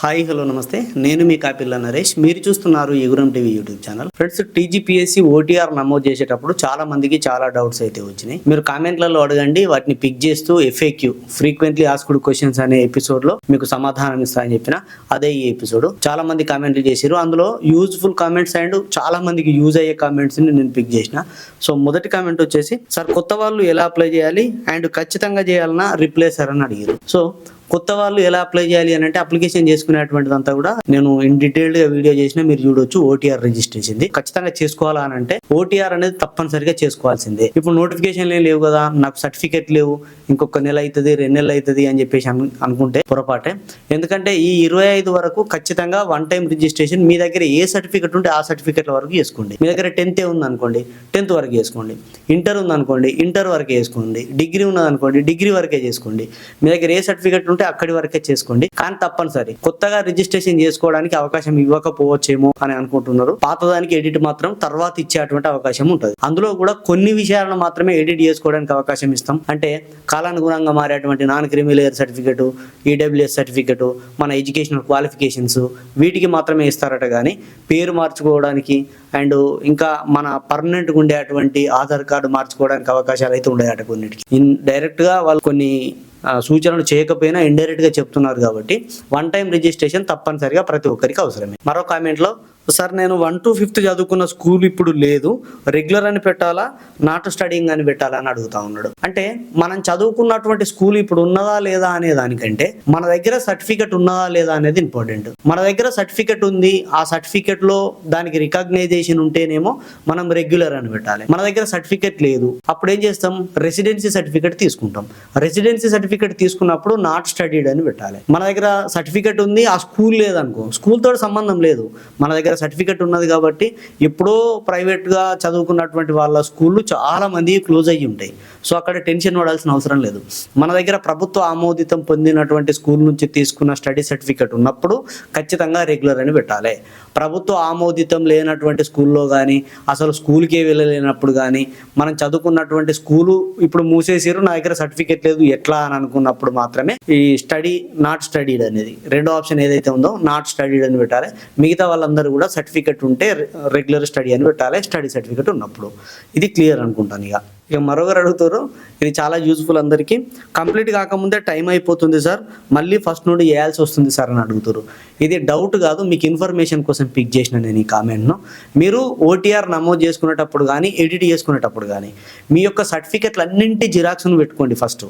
Hi hello నమస్తే. నేను మీ కాపిల్ల నరేష్. మీరు చూస్తున్నారు Eguram TV YouTube channel. Friends TGPSC OTR నమోదు చేసేటప్పుడు చాలా మందికి చాలా డౌట్స్ అయితే వచ్చినాయి. మీరు కామెంట్లలో అడగండి వాటిని పిక్ చేస్తూ ఎఫ్ఏక్యూ ఫ్రీక్వెంట్లీ ఆస్క్డ్ క్వశ్చన్స్ అనే ఎపిసోడ్లో మీకు సమాధానం ఇస్తానని చెప్పిన అదే ఈ ఎపిసోడ్. చాలా మంది కామెంట్లు చేశారు అందులో యూజ్ఫుల్ కామెంట్స్ అండ్ చాలా మందికి యూజ్ అయ్యే కామెంట్స్ని నేను పిక్ చేసిన. సో మొదటి కామెంట్ వచ్చేసి సార్ కొత్త వాళ్ళు ఎలా అప్లై చేయాలి? అండ్ ఖచ్చితంగా చేయాలన్నా రిప్లేసర్ అని అడిగారు సో కొత్త వాళ్ళు ఎలా అప్లై చేయాలి అని అంటే అప్లికేషన్ చేసుకునేటువంటిదంతా కూడా నేను ఇన్ డీటెయిల్డ్గా వీడియో చేసిన మీరు చూడొచ్చు ఓటీఆర్ రిజిస్ట్రేషన్ ఖచ్చితంగా చేసుకోవాలా అని అంటే ఓటీఆర్ అనేది తప్పనిసరిగా చేసుకోవాల్సిందే. ఇప్పుడు నోటిఫికేషన్ లేవు కదా నాకు సర్టిఫికేట్ లేవు ఇంకొక నెల అవుతుంది రెండు నెలలు అవుతుంది అని చెప్పేసి అనుకుంటే పొరపాటే. ఎందుకంటే ఈ ఇరవై ఐదు వరకు ఖచ్చితంగా వన్ టైం రిజిస్ట్రేషన్ మీ దగ్గర ఏ సర్టిఫికేట్ ఉంటే ఆ సర్టిఫికేట్ వరకు చేసుకోండి. మీ దగ్గర టెన్త్ ఉంది అనుకోండి టెన్త్ వరకు చేసుకోండి. ఇంటర్ ఉంది అనుకోండి ఇంటర్ వరకే చేసుకోండి. డిగ్రీ ఉన్నది అనుకోండి డిగ్రీ వరకే చేసుకోండి. మీ దగ్గర ఏ సర్టిఫికేట్ ఉంటే అక్కడి వరకే చేసుకోండి. కానీ తప్పనిసరి. కొత్తగా రిజిస్ట్రేషన్ చేసుకోవడానికి అవకాశం ఇవ్వకపోవచ్చేమో అని అనుకుంటున్నారు. పాతదానికి ఎడిట్ మాత్రం తర్వాత ఇచ్చేటువంటి అవకాశం ఉంటుంది. అందులో కూడా కొన్ని విషయాలను మాత్రమే ఎడిట్ చేసుకోవడానికి అవకాశం ఇస్తాం. అంటే కాలానుగుణంగా మారేటువంటి non creamy layer certificate EWS certificate మన ఎడ్యుకేషనల్ క్వాలిఫికేషన్స్ వీటికి మాత్రమే ఇస్తారట కానీ పేరు మార్చుకోవడానికి అండ్ ఇంకా మన పర్మనెంట్గా ఉండేటువంటి ఆధార్ కార్డు మార్చుకోవడానికి అవకాశాలు అయితే ఉండేట కొన్నిటికి. డైరెక్ట్గా వాళ్ళు కొన్ని సూచనలు చేయకపోయినా ఇండైరెక్ట్గా చెప్తున్నారు కాబట్టి వన్ టైం రిజిస్ట్రేషన్ తప్పనిసరిగా ప్రతి ఒక్కరికి అవసరమే. మరో కామెంట్లో సార్ నేను వన్ టు ఫిఫ్త్ చదువుకున్న స్కూల్ ఇప్పుడు లేదు. రెగ్యులర్ అని పెట్టాలా? నాట్ స్టడీయింగ్ అని పెట్టాలా అని అడుగుతా ఉన్నాడు. అంటే మనం చదువుకున్నటువంటి స్కూల్ ఇప్పుడు ఉన్నదా లేదా అనే దానికంటే మన దగ్గర సర్టిఫికెట్ ఉన్నదా లేదా అనేది ఇంపార్టెంట్. మన దగ్గర సర్టిఫికెట్ ఉంది. ఆ సర్టిఫికెట్లో దానికి రికగ్నైజేషన్ ఉంటేనేమో మనం రెగ్యులర్ అని పెట్టాలి. మన దగ్గర సర్టిఫికెట్ లేదు. అప్పుడు ఏం చేస్తాం? రెసిడెన్సీ సర్టిఫికెట్ తీసుకుంటాం. రెసిడెన్సీ సర్టిఫికెట్ తీసుకున్నప్పుడు నాట్ స్టడీడ్ అని పెట్టాలి. మన దగ్గర సర్టిఫికెట్ ఉంది. ఆ స్కూల్ లేదనుకో స్కూల్ తోటి సంబంధం లేదు. మన దగ్గర సర్టిఫికెట్ ఉన్నది కాబట్టి ఎప్పుడో ప్రైవేట్గా చదువుకున్నటువంటి వాళ్ళ స్కూళ్ళు చాలా మంది క్లోజ్ అయ్యి ఉంటాయి. సో అక్కడ టెన్షన్ పడాల్సిన అవసరం లేదు. మన దగ్గర ప్రభుత్వ ఆమోదితం పొందినటువంటి స్కూల్ నుంచి తీసుకున్న స్టడీ సర్టిఫికెట్ ఉన్నప్పుడు ఖచ్చితంగా రెగ్యులర్ అని పెట్టాలి. ప్రభుత్వ ఆమోదితం లేనటువంటి స్కూల్లో కానీ అసలు స్కూల్కే వెళ్ళలేనప్పుడు కానీ మనం చదువుకున్నటువంటి స్కూలు ఇప్పుడు మూసేసారు నా దగ్గర సర్టిఫికెట్ లేదు ఎట్లా అని అనుకున్నప్పుడు మాత్రమే ఈ స్టడీ నాట్ స్టడీడ్ అనేది రెండో ఆప్షన్ ఏదైతే ఉందో నాట్ స్టడీడ్ అని పెట్టాలి. మిగతా వాళ్ళందరూ కూడా సర్టిఫికెట్ ఉంటే రెగ్యులర్ స్టడీ అని పెట్టాలి స్టడీ సర్టిఫికెట్ ఉన్నప్పుడు. ఇది క్లియర్ అనుకుంటాను ఇక. ఇక మరొకరు అడుగుతారు ఇది చాలా యూజ్ఫుల్ అందరికీ. కంప్లీట్ కాకముందే టైం అయిపోతుంది సార్ మళ్ళీ ఫస్ట్ నుండి వేయాల్సి వస్తుంది సార్ అని అడుగుతారు. ఇది డౌట్ కాదు మీకు ఇన్ఫర్మేషన్ కోసం పిక్ చేసిన నేను ఈ కామెంట్ను మీరు ఓటీఆర్ నమోదు చేసుకునేటప్పుడు కానీ ఎడిట్ చేసుకునేటప్పుడు కానీ మీ యొక్క సర్టిఫికెట్లు అన్నింటి జిరాక్స్ను పెట్టుకోండి ఫస్ట్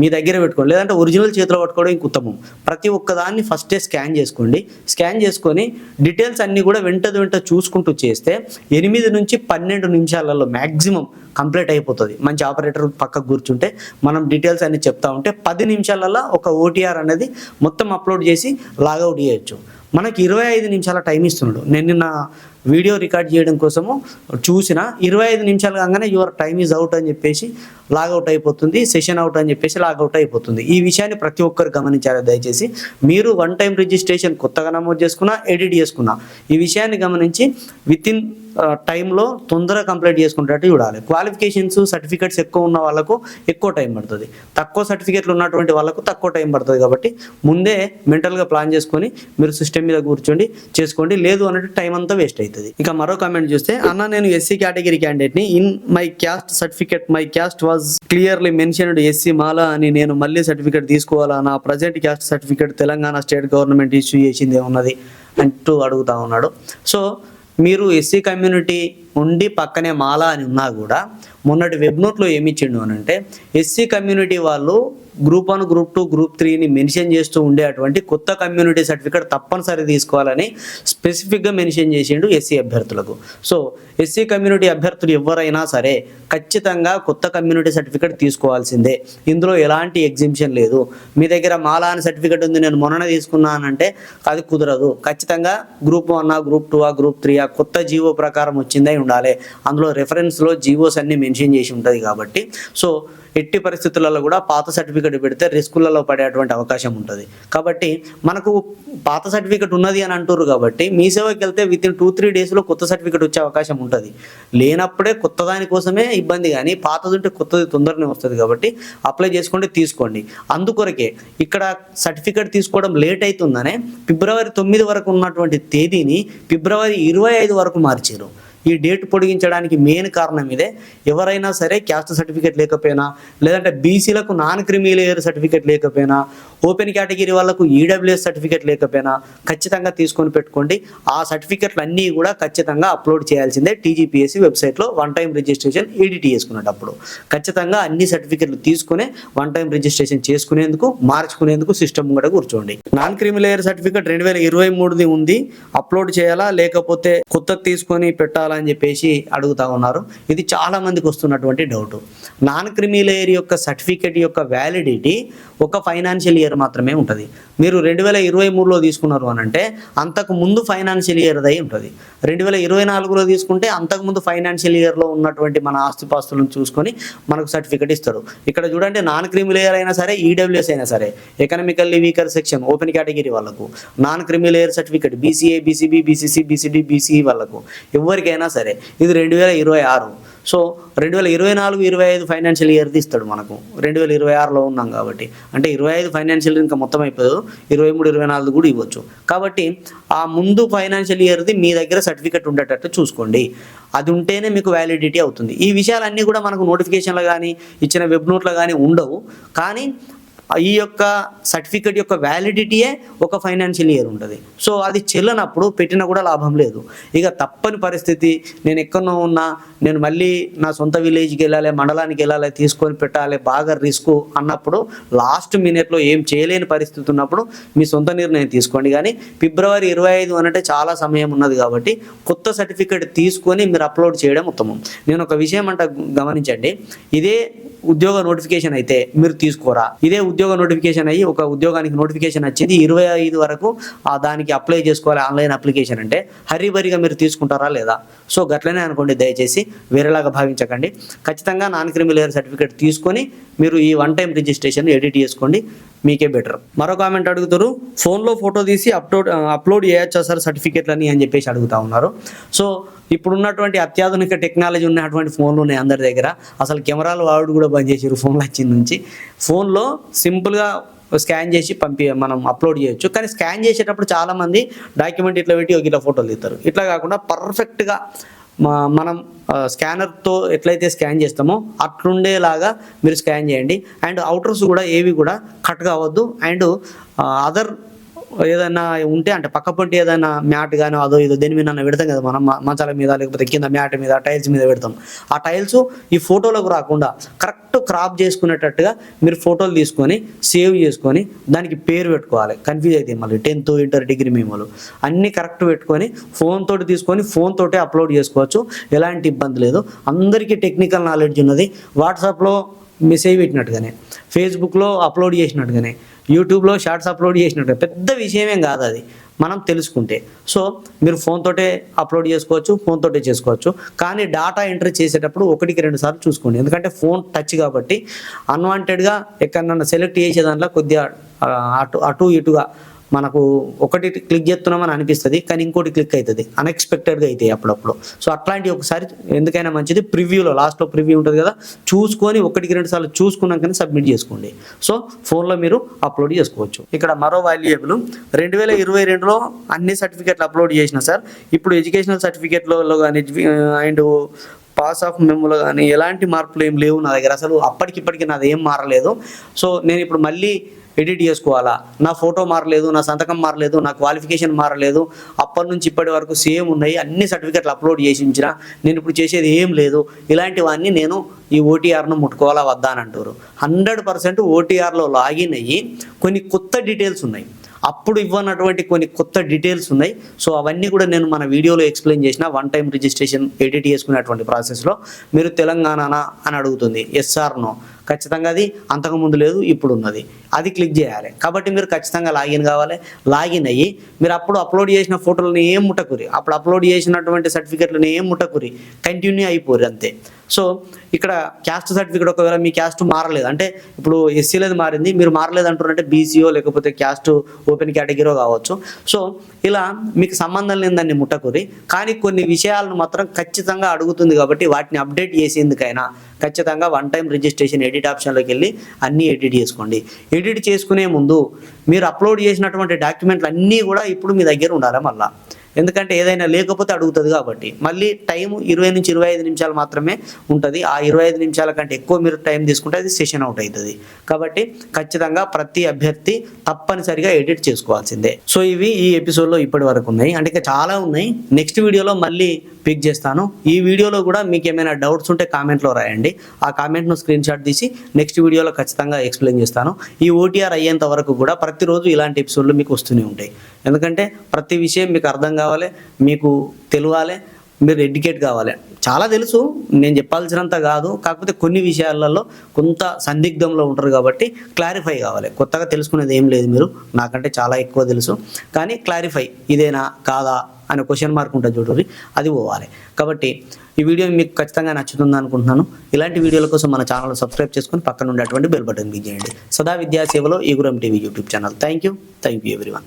మీ దగ్గర పెట్టుకోండి. లేదంటే ఒరిజినల్ చేతిలో పట్టుకోవడం ఇంక ఉత్తమం. ప్రతి ఒక్కదాన్ని ఫస్టే స్కాన్ చేసుకోండి. స్కాన్ చేసుకొని డీటెయిల్స్ అన్నీ కూడా వెంట వెంట చూసుకుంటూ చేస్తే ఎనిమిది నుంచి పన్నెండు నిమిషాలలో మ్యాక్సిమం కంప్లీట్ అయిపోతుంది. మంచి ఆపరేటర్ పక్కకు కూర్చుంటే మనం డీటెయిల్స్ అన్ని చెప్తా ఉంటే పది నిమిషాలలో ఒక ఓటీఆర్ అనేది మొత్తం అప్లోడ్ చేసి లాగౌట్ చేయొచ్చు. మనకి ఇరవై ఐదు నిమిషాల టైం ఇస్తున్నాడు. నేను నిన్న వీడియో రికార్డ్ చేయడం కోసము చూసిన ఇరవై ఐదు నిమిషాలు కాగానే యువర్ టైం ఈజ్ అవుట్ అని చెప్పేసి లాగౌట్ అయిపోతుంది సెషన్ అవుట్ అని చెప్పేసి లాగౌట్ అయిపోతుంది. ఈ విషయాన్ని ప్రతి ఒక్కరు గమనించాలి. దయచేసి మీరు వన్ టైం రిజిస్ట్రేషన్ కొత్తగా నమోదు చేసుకున్నా ఎడిట్ చేసుకున్నా ఈ విషయాన్ని గమనించి విత్ ఇన్ టైంలో తొందరగా కంప్లీట్ చేసుకునేటట్టు చూడాలి. క్వాలిఫికేషన్స్ సర్టిఫికేట్స్ ఎక్కువ ఉన్న వాళ్ళకు ఎక్కువ టైం పడుతుంది. తక్కువ సర్టిఫికేట్లు ఉన్నటువంటి వాళ్ళకు తక్కువ టైం పడుతుంది కాబట్టి ముందే మెంటల్గా ప్లాన్ చేసుకొని మీరు సిస్టమ్ మీద కూర్చోండి చేసుకోండి. లేదు అన్నట్టు టైం అంతా వేస్ట్ అవుతుంది. ఇక మరో కామెంట్ చూస్తే అన్న నేను ఎస్సీ కేటగిరీ క్యాండిడేట్ని in my caste certificate my caste was clearly mentioned SC Mala అని నేను మళ్ళీ సర్టిఫికేట్ తీసుకోవాలా? నా present caste certificate Telangana state government issue చేసింది ఉన్నది అంటూ అడుగుతా ఉన్నాడు. సో మీరు ఎస్సీ కమ్యూనిటీ ఉండి పక్కనే మాలా అని ఉన్నా కూడా మొన్నటి వెబ్ నోట్లో ఏమి ఇచ్చిండు అని అంటే ఎస్సీ కమ్యూనిటీ వాళ్ళు group one group two group త్రీని మెన్షన్ చేస్తూ ఉండే అటువంటి కొత్త కమ్యూనిటీ సర్టిఫికేట్ తప్పనిసరి తీసుకోవాలని స్పెసిఫిక్గా మెన్షన్ చేసిండు ఎస్సీ అభ్యర్థులకు. సో ఎస్సీ కమ్యూనిటీ అభ్యర్థులు ఎవరైనా సరే ఖచ్చితంగా కొత్త కమ్యూనిటీ సర్టిఫికేట్ తీసుకోవాల్సిందే. ఇందులో ఎలాంటి ఎగ్జిబిషన్ లేదు. మీ దగ్గర మాలా అని సర్టిఫికేట్ ఉంది నేను మొన్న తీసుకున్నానంటే అది కుదరదు. ఖచ్చితంగా group one group two group three ఆ కొత్త జీవో ప్రకారం వచ్చిందే ఉండాలి. అందులో రెఫరెన్స్లో జీవోస్ అన్ని మెన్షన్ చేసి ఉంటుంది కాబట్టి. సో ఎట్టి పరిస్థితులలో కూడా పాత సర్టిఫికెట్ పెడితే రిస్కులలో పడేటువంటి అవకాశం ఉంటుంది. కాబట్టి మనకు పాత సర్టిఫికెట్ ఉన్నది అని అంటారు కాబట్టి మీ సేవకి వెళ్తే విత్ ఇన్ టూ త్రీ డేస్లో కొత్త సర్టిఫికెట్ వచ్చే అవకాశం ఉంటుంది. లేనప్పుడే కొత్త దానికోసమే ఇబ్బంది కానీ పాతది ఉంటే కొత్తది తొందరనే వస్తుంది కాబట్టి అప్లై చేసుకోండి తీసుకోండి. అందుకొరకే ఇక్కడ సర్టిఫికెట్ తీసుకోవడం లేట్ అవుతుందనే ఫిబ్రవరి తొమ్మిది వరకు ఉన్నటువంటి తేదీని ఫిబ్రవరి ఇరవై ఐదు వరకు మార్చారు ఈ డేట్ పొడిగించడానికి మెయిన్ కారణం ఇదే. ఎవరైనా సరే క్యాస్ట్ సర్టిఫికేట్ లేకపోయినా లేదంటే బీసీలకు నాన్ క్రిమి లేయర్ సర్టిఫికేట్ లేకపోయినా ఓపెన్ కేటగిరీ వాళ్ళకు ఈడబ్ల్యూఎస్ సర్టిఫికేట్ లేకపోయినా ఖచ్చితంగా తీసుకొని పెట్టుకోండి. ఆ సర్టిఫికెట్లు అన్నీ కూడా ఖచ్చితంగా అప్లోడ్ చేయాల్సిందే టీజీపీఎస్సీ వెబ్సైట్లో వన్ టైం రిజిస్ట్రేషన్ ఈడిటీ చేసుకునేటప్పుడు. ఖచ్చితంగా అన్ని సర్టిఫికెట్లు తీసుకునే వన్ టైం రిజిస్ట్రేషన్ చేసుకునేందుకు మార్చుకునేందుకు సిస్టమ్ కూడా కూర్చోండి. నాన్ క్రిమి లేయర్ సర్టిఫికేట్ రెండు వేల ఇరవై మూడుది ఉంది. అప్లోడ్ చేయాలా? లేకపోతే కొత్త తీసుకొని పెట్టాలా? అని చెప్పేసి అడుగుతా ఉన్నారు. ఇది చాలామందికి వస్తున్నటువంటి డౌట్ నాన్ క్రిమి లేయర్ యొక్క సర్టిఫికేట్ యొక్క వ్యాలిడిటీ ఒక ఫైనాన్షియల్ ఇయర్ మాత్రమే ఉంటుంది. మీరు రెండు వేల ఇరవై మూడులో తీసుకున్నారు అని అంటే అంతకు ముందు ఫైనాన్షియల్ ఇయర్ అయి ఉంటుంది. రెండు వేల ఇరవై నాలుగులో తీసుకుంటే అంతకు ముందు ఫైనాన్షియల్ ఇయర్లో ఉన్నటువంటి మన ఆస్తిపాస్తులను చూసుకొని మనకు సర్టిఫికేట్ ఇస్తాడు ఇక్కడ చూడండి నాన్ క్రిమి లేయర్ అయినా సరే ఈడబ్ల్యూఎస్ అయినా సరే economically weaker section open category వాళ్ళకు. Non creamy layer certificate BCA BCB BCC BCD BCE వాళ్ళకు. ఎవరికైనా సరే ఇది రెండు వేల ఇరవై ఆరు. సో రెండు వేల ఇరవై నాలుగు ఇరవై ఐదు ఫైనాన్షియల్ ఇయర్ ఇస్తాడు మనకు. రెండు వేల ఇరవై ఆరులో ఉన్నాం కాబట్టి. అంటే ఇరవై ఐదు ఫైనాన్షియల్ ఇంకా మొత్తం అయిపోదు ఇరవై మూడు ఇరవై నాలుగు కూడా ఇవ్వచ్చు. కాబట్టి ఆ ముందు ఫైనాన్షియల్ ఇయర్ది మీ దగ్గర సర్టిఫికెట్ ఉండేటట్టు చూసుకోండి. అది ఉంటేనే మీకు వ్యాలిడిటీ అవుతుంది. ఈ విషయాలన్నీ కూడా మనకు నోటిఫికేషన్లు కానీ ఇచ్చిన వెబ్ నోట్లో కానీ ఉండవు. కానీ ఈ యొక్క సర్టిఫికెట్ యొక్క వ్యాలిడిటీయే ఒక ఫైనాన్షియల్ ఇయర్ ఉంటుంది. సో అది చెల్లనప్పుడు పెట్టినా కూడా లాభం లేదు. ఇక తప్పని పరిస్థితి నేను ఎక్కడో ఉన్నా నేను మళ్ళీ నా సొంత విలేజ్కి వెళ్ళాలి మండలానికి వెళ్ళాలి తీసుకొని పెట్టాలి బాగా రిస్క్ అన్నప్పుడు లాస్ట్ మినిట్లో ఏం చేయలేని పరిస్థితి ఉన్నప్పుడు మీ సొంత నిర్ణయం తీసుకోండి. కానీ ఫిబ్రవరి ఇరవై ఐదు అనంటే చాలా సమయం ఉన్నది కాబట్టి కొత్త సర్టిఫికేట్ తీసుకొని మీరు అప్లోడ్ చేయడం ఉత్తమం. నేను ఒక విషయం అంట గమనించండి. ఇదే ఉద్యోగ నోటిఫికేషన్ అయితే మీరు తీసుకోరా? ఇదే ఉద్యోగ నోటిఫికేషన్ అయ్యి ఒక ఉద్యోగానికి నోటిఫికేషన్ వచ్చింది ఇరవై ఐదు వరకు ఆ దానికి అప్లై చేసుకోవాలి ఆన్లైన్ అప్లికేషన్ అంటే హరిబరిగా మీరు తీసుకుంటారా లేదా? సో గట్లనే అనుకోండి దయచేసి వేరేలాగా భావించకండి. ఖచ్చితంగా నాన్ క్రిమిలేయర్ సర్టిఫికేట్ తీసుకొని మీరు ఈ వన్ టైం రిజిస్ట్రేషన్ ఎడిట్ చేసుకోండి. మీకే బెటర్. మరో కామెంట్ అడుగుతారు ఫోన్లో ఫోటో తీసి అప్లోడ్ అప్లోడ్ చేయొచ్చా సార్ సర్టిఫికేట్లని అని చెప్పేసి అడుగుతా ఉన్నారు. సో ఇప్పుడున్నటువంటి అత్యాధునిక టెక్నాలజీ ఉన్నటువంటి ఫోన్లు ఉన్నాయి అందరి దగ్గర. అసలు కెమెరాలు వాడు కూడా బంద్ చేసారు ఫోన్లు వచ్చిన నుంచి. ఫోన్లో సింపుల్గా స్కాన్ చేసి పంపి మనం అప్లోడ్ చేయొచ్చు. కానీ స్కాన్ చేసేటప్పుడు చాలామంది డాక్యుమెంట్ ఇట్లా పెట్టి ఒక ఇట్లా ఫోటోలు తీస్తారు ఇట్లా కాకుండా పర్ఫెక్ట్గా మనం స్కానర్తో ఎట్లయితే స్కాన్ చేస్తామో అట్లుండేలాగా మీరు స్కాన్ చేయండి. అండ్ అవుటర్స్ కూడా ఏవి కూడా కట్ కావద్దు. అండ్ అదర్ ఏదైనా ఉంటే అంటే పక్క పొంటి ఏదైనా మ్యాట్ కానీ అదో ఇదో దేని మీద పెడతాం కదా మనం మంచాల మీద లేకపోతే కింద మ్యాట్ మీద టైల్స్ మీద పెడతాం. ఆ టైల్స్ ఈ ఫోటోలకు రాకుండా కరెక్ట్ క్రాప్ చేసుకునేటట్టుగా మీరు ఫోటోలు తీసుకొని సేవ్ చేసుకొని దానికి పేరు పెట్టుకోవాలి. కన్ఫ్యూజ్ అయితే మళ్ళీ టెన్త్ ఇంటర్ డిగ్రీ మేమోలు. అన్నీ కరెక్ట్ పెట్టుకొని ఫోన్ తోటి తీసుకొని ఫోన్ తోటే అప్లోడ్ చేసుకోవచ్చు. ఎలాంటి ఇబ్బంది లేదు. అందరికీ టెక్నికల్ నాలెడ్జ్ ఉన్నది. వాట్సాప్లో మెసేజ్ పెట్టినట్టుగానే ఫేస్బుక్లో అప్లోడ్ చేసినట్టుగానే యూట్యూబ్లో షార్ట్స్ అప్లోడ్ చేసినట్టు. పెద్ద విషయమేం కాదు అది. మనం తెలుసుకుంటే. సో మీరు ఫోన్ తోటే అప్లోడ్ చేసుకోవచ్చు ఫోన్ తోటే చేసుకోవచ్చు. కానీ డాటా ఎంట్రీ చేసేటప్పుడు ఒకటికి రెండు సార్లు చూసుకోండి. ఎందుకంటే ఫోన్ టచ్ కాబట్టి అన్వాంటెడ్గా ఎక్కడన్నా సెలెక్ట్ చేసే దాంట్లో కొద్దిగా అటు అటు ఇటుగా మనకు ఒకటి క్లిక్ చేస్తున్నామని అనిపిస్తుంది కానీ ఇంకోటి క్లిక్ అవుతుంది అన్ఎక్స్పెక్టెడ్గా అవుతాయి అప్పుడప్పుడు. సో అట్లాంటి ఒకసారి ఎందుకైనా మంచిది ప్రివ్యూలో లాస్ట్లో ప్రివ్యూ ఉంటుంది కదా చూసుకొని ఒకటికి రెండు సార్లు చూసుకున్నాకనే సబ్మిట్ చేసుకోండి. సో ఫోన్లో మీరు అప్లోడ్ చేసుకోవచ్చు. ఇక్కడ మరో వాల్యుయబుల్ రెండు వేల ఇరవై రెండులో అన్ని సర్టిఫికెట్లు అప్లోడ్ చేసిన సార్. ఇప్పుడు ఎడ్యుకేషనల్ సర్టిఫికేట్లో కానీ అండ్ పాస్ ఆఫ్ మెమోలో కానీ ఎలాంటి మార్పులు ఏం లేవు నా దగ్గర. అసలు అప్పటికిప్పటికి నాది ఏం మారలేదు. సో నేను ఇప్పుడు మళ్ళీ ఎడిట్ చేసుకోవాలా? నా ఫోటో మారలేదు నా సంతకం మారలేదు నా క్వాలిఫికేషన్ మారలేదు. అప్పటి నుంచి ఇప్పటి వరకు సేమ్ ఉన్నాయి. అన్ని సర్టిఫికెట్లు అప్లోడ్ చేసి ఉంచిన. నేను ఇప్పుడు చేసేది ఏం లేదు. ఇలాంటివన్నీ నేను ఈ ఓటీఆర్ను ముట్టుకోవాలా వద్దా అని అంటారు. హండ్రెడ్ పర్సెంట్ ఓటీఆర్లో లాగిన్ అయ్యి కొన్ని కొత్త డీటెయిల్స్ ఉన్నాయి. అప్పుడు ఇవ్వనటువంటి కొన్ని కొత్త డీటెయిల్స్ ఉన్నాయి. సో అవన్నీ కూడా నేను మన వీడియోలో ఎక్స్ప్లెయిన్ చేసిన వన్ టైం రిజిస్ట్రేషన్ ఎడిట్ చేసుకునేటువంటి ప్రాసెస్లో మీరు తెలంగాణనా అని అడుగుతుంది. ఎస్ఆర్నో ఖచ్చితంగా అది అంతకుముందు లేదు ఇప్పుడు ఉన్నది. అది క్లిక్ చేయాలి. కాబట్టి మీరు ఖచ్చితంగా లాగిన్ కావాలి. లాగిన్ అయ్యి మీరు అప్పుడు అప్లోడ్ చేసిన ఫోటోలని ఏం ముట్టకురి. అప్పుడు అప్లోడ్ చేసినటువంటి సర్టిఫికెట్లను ఏం ముట్టకురి. కంటిన్యూ అయిపోరు అంతే. సో ఇక్కడ క్యాస్ట్ సర్టిఫికేట్ ఒకవేళ మీ క్యాస్ట్ మారలేదు. అంటే ఇప్పుడు ఎస్సీలది మారింది. మీరు మారలేదు అంటున్నారంటే బీసీఓ లేకపోతే క్యాస్ట్ ఓపెన్ కేటగిరీలో కావచ్చు. సో ఇలా మీకు సంబంధం లేని దాన్ని ముట్టకురి. కానీ కొన్ని విషయాలను మాత్రం ఖచ్చితంగా అడుగుతుంది కాబట్టి వాటిని అప్డేట్ చేసేందుకైనా ఖచ్చితంగా వన్ టైం రిజిస్ట్రేషన్ ఎడిట్ ఆప్షన్లోకి వెళ్ళి అన్నీ ఎడిట్ చేసుకోండి. ఎడిట్ చేసుకునే ముందు మీరు అప్లోడ్ చేసినటువంటి డాక్యుమెంట్లు అన్నీ కూడా ఇప్పుడు మీ దగ్గర ఉండాలి మళ్ళీ? ఎందుకంటే ఏదైనా లేకపోతే అడుగుతుంది కాబట్టి. మళ్ళీ టైం ఇరవై నుంచి ఇరవై ఐదు నిమిషాలు మాత్రమే ఉంటుంది. ఆ ఇరవై ఐదు నిమిషాల కంటే ఎక్కువ మీరు టైం తీసుకుంటే అది సెషన్ అవుట్ అవుతుంది. కాబట్టి ఖచ్చితంగా ప్రతి అభ్యర్థి తప్పనిసరిగా ఎడిట్ చేసుకోవాల్సిందే. సో ఇవి ఈ ఎపిసోడ్లో ఇప్పటి వరకు ఉన్నాయి. అంటే ఇంకా చాలా ఉన్నాయి. నెక్స్ట్ వీడియోలో మళ్ళీ పిక్ చేస్తాను. ఈ వీడియోలో కూడా మీకు ఏమైనా డౌట్స్ ఉంటే కామెంట్లో రాయండి. ఆ కామెంట్ను స్క్రీన్ షాట్ తీసి నెక్స్ట్ వీడియోలో ఖచ్చితంగా ఎక్స్ప్లెయిన్ చేస్తాను. ఈ ఓటీఆర్ అయ్యేంత వరకు కూడా ప్రతిరోజు ఇలాంటి ఎపిసోడ్లు మీకు వస్తూనే ఉంటాయి. ఎందుకంటే ప్రతి విషయం మీకు అర్థం కావాలి మీకు తెలియాలి మీరు ఎడ్యుకేట్ కావాలి. చాలా తెలుసు నేను చెప్పాల్సినంత కాదు. కాకపోతే కొన్ని విషయాలలో కొంత సందిగ్ధంలో ఉంటారు కాబట్టి క్లారిఫై కావాలి. కొత్తగా తెలుసుకునేది ఏం లేదు మీరు. నాకంటే చాలా ఎక్కువ తెలుసు. కానీ క్లారిఫై ఇదేనా కాదా అనే క్వశ్చన్ మార్క్ ఉంటుంది చూడండి. అది పోవాలి. కాబట్టి ఈ వీడియో మీకు ఖచ్చితంగా నచ్చుతుంది అనుకుంటున్నాను. ఇలాంటి వీడియోల కోసం మన ఛానల్ సబ్స్క్రైబ్ చేసుకొని పక్కన ఉండేటువంటి బెల్ బటన్ క్లిక్ చేయండి. సదా విద్యా సేవలో Eguram TV YouTube channel. Thank you thank you everyone